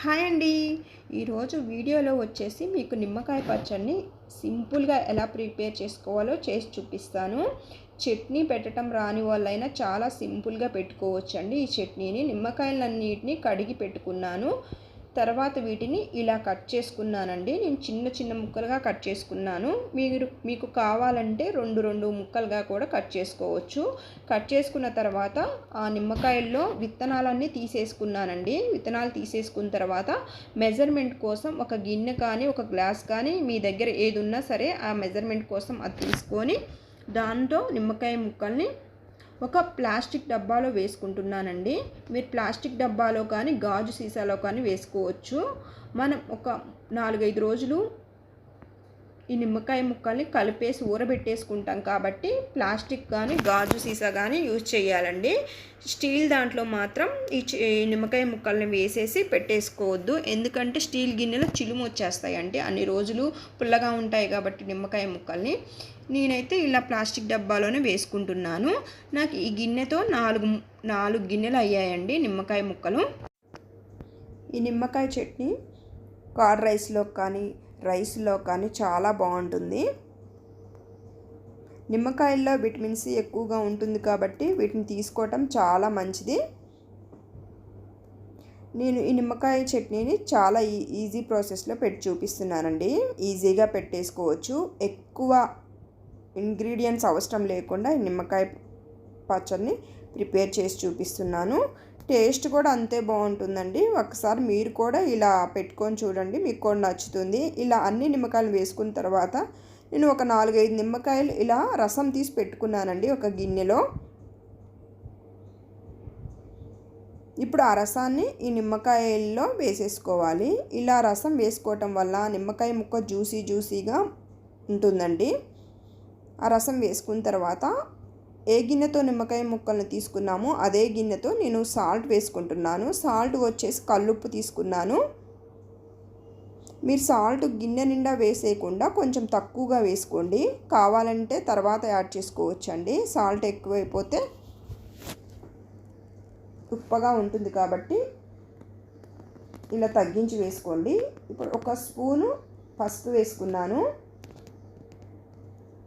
Hi అండి. ఈరోజు వీడియోలో వచ్చేసి మీకు నిమ్మకాయ పచ్చడిని సింపుల్గా ఎలా ప్రిపేర్ చేసుకోవాలో చేసి చూపిస్తాను. చట్నీ పెట్టడం రాని వాళ్ళైనా చాలా సింపుల్గా పెట్టుకోవచ్చండి. ఈ చట్నీని నిమ్మకాయలన్నిటిని కడిగి పెట్టుకున్నాను. తర్వాత వీటిని ఇలా కట్ చేసుకున్నానండి. నేను చిన్న చిన్న ముక్కలుగా కట్ చేసుకున్నాను. మీరు మీకు కావాలంటే రెండు రెండు ముక్కలుగా కూడా కట్ చేసుకోవచ్చు. కట్ చేసుకున్న తర్వాత ఆ నిమ్మకాయల్లో విత్తనాలన్నీ తీసేసుకున్నానండి. విత్తనాలు తీసేసుకున్న తర్వాత మెజర్మెంట్ కోసం ఒక గిన్నె కానీ ఒక గ్లాస్ కానీ మీ దగ్గర ఏది ఉన్నా సరే ఆ మెజర్మెంట్ కోసం అది తీసుకొని దాంతో నిమ్మకాయ ముక్కల్ని ఒక ప్లాస్టిక్ డబ్బాలో వేసుకుంటున్నానండి. మీరు ప్లాస్టిక్ డబ్బాలో కానీ గాజు సీసాలో కానీ వేసుకోవచ్చు. మనం ఒక నాలుగైదు రోజులు ఈ నిమ్మకాయ ముక్కల్ని కలిపేసి ఊరబెట్టేసుకుంటాం కాబట్టి ప్లాస్టిక్ కానీ గాజు సీసా కానీ యూజ్ చేయాలండి. స్టీల్ దాంట్లో మాత్రం ఈ నిమ్మకాయ ముక్కల్ని వేసేసి పెట్టేసుకోవద్దు. ఎందుకంటే స్టీల్ గిన్నెలో చిలుము వచ్చేస్తాయండి. అన్ని రోజులు పుల్లగా ఉంటాయి కాబట్టి నిమ్మకాయ ముక్కల్ని. నేనైతే ఇలా ప్లాస్టిక్ డబ్బాలోనే వేసుకుంటున్నాను. నాకు ఈ గిన్నెతో నాలుగు నాలుగు గిన్నెలు అయ్యాయండి నిమ్మకాయ ముక్కలు. ఈ నిమ్మకాయ చట్నీ కార్డ్ రైస్లో కానీ రైస్లో కానీ చాలా బాగుంటుంది. నిమ్మకాయల్లో విటమిన్ సి ఎక్కువగా ఉంటుంది కాబట్టి వీటిని తీసుకోవటం చాలా మంచిది. నేను ఈ నిమ్మకాయ చట్నీని చాలా ఈజీ ప్రాసెస్లో పెట్టి చూపిస్తున్నానండి. ఈజీగా పెట్టేసుకోవచ్చు. ఎక్కువ ఇంగ్రీడియంట్స్ అవసరం లేకుండా నిమ్మకాయ పచ్చడిని ప్రిపేర్ చేసి చూపిస్తున్నాను. టేస్ట్ కూడా అంతే బాగుంటుందండి. ఒకసారి మీరు కూడా ఇలా పెట్టుకొని చూడండి. మీకు కూడా నచ్చుతుంది. ఇలా అన్ని నిమ్మకాయలు వేసుకున్న తర్వాత నేను ఒక నాలుగైదు నిమ్మకాయలు ఇలా రసం తీసి పెట్టుకున్నానండి ఒక గిన్నెలో. ఇప్పుడు ఆ రసాన్ని ఈ నిమ్మకాయల్లో వేసేసుకోవాలి. ఇలా రసం వేసుకోవటం వల్ల నిమ్మకాయ ముక్క జ్యూసీ జ్యూసీగా ఉంటుందండి. ఆ రసం వేసుకున్న తర్వాత ఏ గిన్నెతో నిమ్మకాయ ముక్కలను తీసుకున్నామో అదే గిన్నెతో నేను సాల్ట్ వేసుకుంటున్నాను. సాల్ట్ వచ్చేసి కల్లుప్పు తీసుకున్నాను. మీరు సాల్ట్ గిన్నె నిండా వేసేయకుండా కొంచెం తక్కువగా వేసుకోండి. కావాలంటే తర్వాత యాడ్ చేసుకోవచ్చండి. సాల్ట్ ఎక్కువైపోతే ఉప్పగా ఉంటుంది కాబట్టి ఇలా తగ్గించి వేసుకోండి. ఇప్పుడు ఒక స్పూను పసుపు వేసుకున్నాను.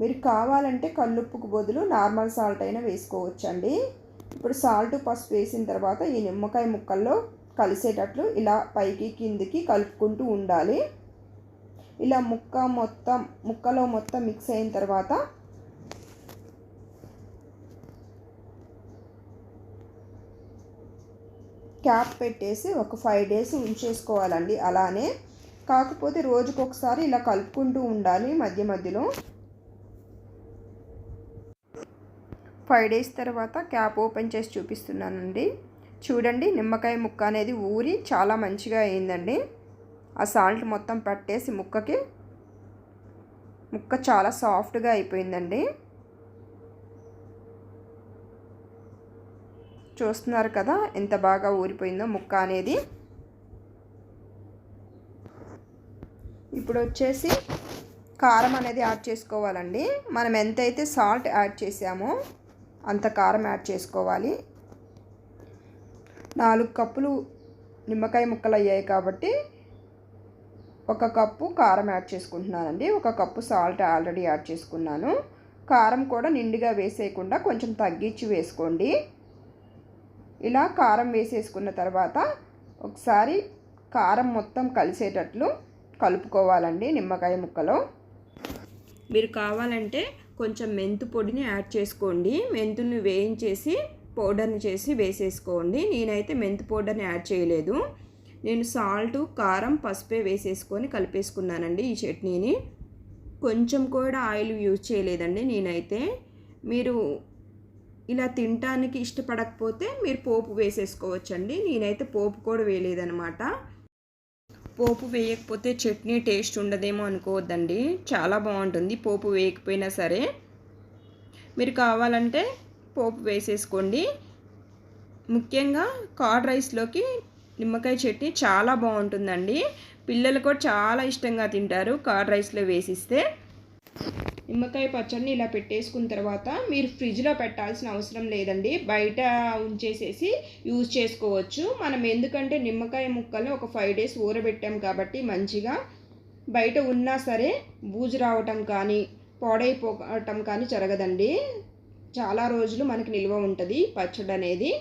మీరు కావాలంటే కల్లుప్పుకు బదులు నార్మల్ సాల్ట్ అయినా వేసుకోవచ్చండి. ఇప్పుడు సాల్ట్ పసుపు వేసిన తర్వాత ఈ నిమ్మకాయ ముక్కల్లో కలిసేటట్లు ఇలా పైకి కిందికి కలుపుకుంటూ ఉండాలి. ఇలా ముక్క మొత్తం ముక్కలో మొత్తం మిక్స్ అయిన తర్వాత క్యాప్ పెట్టేసి ఒక ఫైవ్ డేస్ ఉంచేసుకోవాలండి అలానే. కాకపోతే రోజుకొకసారి ఇలా కలుపుకుంటూ ఉండాలి మధ్య మధ్యలో. ఫైవ్ డేస్ తర్వాత క్యాప్ ఓపెన్ చేసి చూపిస్తున్నానండి. చూడండి నిమ్మకాయ ముక్క అనేది ఊరి చాలా మంచిగా అయిందండి. ఆ సాల్ట్ మొత్తం పట్టేసి ముక్కకి ముక్క చాలా సాఫ్ట్గా అయిపోయిందండి. చూస్తున్నారు కదా ఎంత బాగా ఊరిపోయిందో ముక్క అనేది. ఇప్పుడు వచ్చేసి కారం అనేది యాడ్ చేసుకోవాలండి. మనం ఎంతైతే సాల్ట్ యాడ్ చేసామో అంత కారం యాడ్ చేసుకోవాలి. నాలుగు కప్పులు నిమ్మకాయ ముక్కలు అయ్యాయి కాబట్టి ఒక కప్పు కారం యాడ్ చేసుకుంటున్నానండి. ఒక కప్పు సాల్ట్ ఆల్రెడీ యాడ్ చేసుకున్నాను. కారం కూడా నిండుగా వేసేయకుండా కొంచెం తగ్గించి వేసుకోండి. ఇలా కారం వేసేసుకున్న తర్వాత ఒకసారి కారం మొత్తం కలిసేటట్లు కలుపుకోవాలండి నిమ్మకాయ ముక్కలో. మీరు కావాలంటే కొంచెం మెంతు పొడిని యాడ్ చేసుకోండి. మెంతుల్ని వేయించేసి పౌడర్ని చేసి వేసేసుకోండి. నేనైతే మెంతు పౌడర్ని యాడ్ చేయలేదు. నేను సాల్ట్ కారం పసుపే వేసేసుకొని కలిపేసుకున్నానండి ఈ చట్నీని. కొంచెం కూడా ఆయిల్ యూజ్ చేయలేదండి నేనైతే. మీరు ఇలా తినటానికి ఇష్టపడకపోతే మీరు పోపు వేసేసుకోవచ్చండి. నేనైతే పోపు కూడా వేయలేదనమాట పోపు వేయకపోతే చట్నీ టేస్ట్ ఉండదేమో అనుకోవద్దండి. చాలా బాగుంటుంది పోపు వేయకపోయినా సరే. మీరు కావాలంటే పోపు వేసేసుకోండి. ముఖ్యంగా కార్డ్ రైస్లోకి నిమ్మకాయ చట్నీ చాలా బాగుంటుందండి. పిల్లలు కూడా చాలా ఇష్టంగా తింటారు కార్డ్ రైస్లో వేసిస్తే. నిమ్మకాయ పచ్చడిని ఇలా పెట్టేసుకున్న తర్వాత మీరు ఫ్రిడ్జ్లో పెట్టాల్సిన అవసరం లేదండి. బయట ఉంచేసేసి యూజ్ చేసుకోవచ్చు. మనం ఎందుకంటే నిమ్మకాయ ముక్కల్ని ఒక ఫైవ్ డేస్ ఊరబెట్టాం కాబట్టి మంచిగా బయట ఉన్నా సరే బూజు రావటం కానీ పాడైపోవటం కానీ జరగదండి. చాలా రోజులు మనకి నిల్వ ఉంటుంది పచ్చడి అనేది.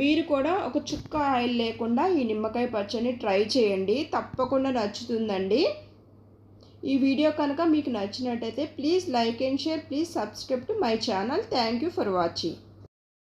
మీరు కూడా ఒక చుక్క ఆయిల్ లేకుండా ఈ నిమ్మకాయ పచ్చడిని ట్రై చేయండి. తప్పకుండా నచ్చుతుందండి. ఈ వీడియో కనుక మీకు నచ్చినట్టయితే please like and share please subscribe to my channel. Thank you for watching.